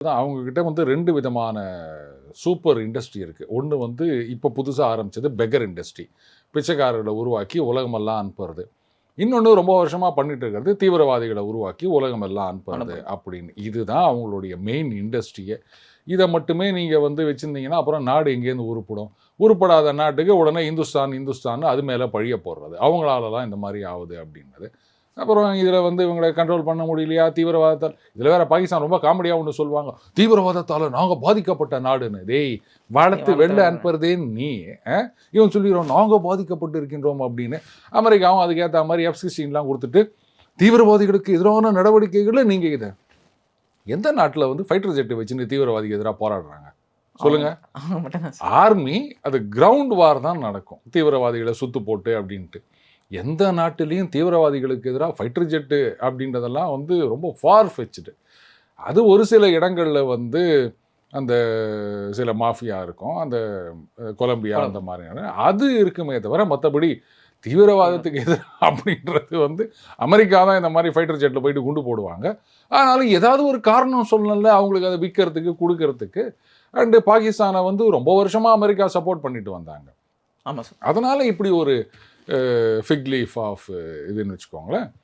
தான் அவங்கக்கிட்ட வந்து ரெண்டு விதமான சூப்பர் இண்டஸ்ட்ரி இருக்குது ஒன்று வந்து இப்போ புதுசாக ஆரம்பிச்சது பெகர் இண்டஸ்ட்ரி பிச்சைக்காரர்களை உருவாக்கி உலகமெல்லாம் அனுப்புறது. இன்னொன்று ரொம்ப வருஷமாக பண்ணிட்டு இருக்கிறது தீவிரவாதிகளை உருவாக்கி உலகமெல்லாம் அனுப்புறது. அப்படின்னு. இதுதான் அவங்களுடைய மெயின் இண்டஸ்ட்ரியே இதை மட்டுமே நீங்கள் வந்து வச்சுருந்தீங்கன்னா அப்புறம் நாடு எங்கேருந்து உருப்படும்? உருப்படாத நாட்டுக்கு உடனே இந்துஸ்தான் இந்துஸ்தான் அது மேலே பழிய போடுறது. அவங்களால தான் இந்த மாதிரி ஆகுது அப்படின்றது. அப்புறம் இதில் வந்து இவங்களை கண்ட்ரோல் பண்ண முடியலையா? தீவிரவாதத்தால் இதில் வேற பாகிஸ்தான் ரொம்ப காமெடியாக ஒன்று சொல்லுவாங்க. தீவிரவாதத்தால் நாங்கள் பாதிக்கப்பட்ட நாடுன்னு. டேய் வளர்த்து வெளில அனுப்புறதே நீ? இவன் சொல்லிடுறோம் நாங்கள் பாதிக்கப்பட்டு இருக்கின்றோம் அப்படின்னு. அமெரிக்காவும் அதுக்கேற்ற மாதிரி எஃப் சிக்ஸ்டீன்லாம் கொடுத்துட்டு தீவிரவாதிகளுக்கு எதிரான நடவடிக்கைகளை நீங்கள் இதை எந்த நாட்டில் வந்து ஃபைட்டர் ஜெட்டு வச்சுன்னு தீவிரவாதிக்கு எதிராக போராடுறாங்க? சொல்லுங்க. ஆர்மி அது கிரவுண்ட் வார் தான் நடக்கும். தீவிரவாதிகளை சுத்து போட்டு அப்படின்ட்டு. எந்த நாட்டிலையும் தீவிரவாதிகளுக்கு எதிராக ஃபைட்டர் ஜெட்டு அப்படின்றதெல்லாம் வந்து ரொம்ப ஃபார் ஃபெச்சுடு அது ஒரு சில இடங்களில் வந்து அந்த சில மாஃபியா இருக்கும். அந்த கொலம்பியா அந்த மாதிரியான. அது இருக்குமே தவிர மற்றபடி தீவிரவாதத்துக்கு எதிராக அப்படின்றது வந்து அமெரிக்கா தான் இந்த மாதிரி ஃபைட்டர் ஜெட்டில் போயிட்டு குண்டு போடுவாங்க. ஆனாலும் ஏதாவது ஒரு காரணம் சொல்லல அவங்களுக்கு அதை விற்கிறதுக்கு கொடுக்கறதுக்கு. அண்டு பாகிஸ்தானை வந்து ரொம்ப வருஷமாக அமெரிக்கா சப்போர்ட் பண்ணிட்டு வந்தாங்க. ஆமா சார் அதனால இப்படி ஒரு ஃபிக் லீஃப் ஆஃப் இதுன்னு வச்சுக்கோங்களேன்.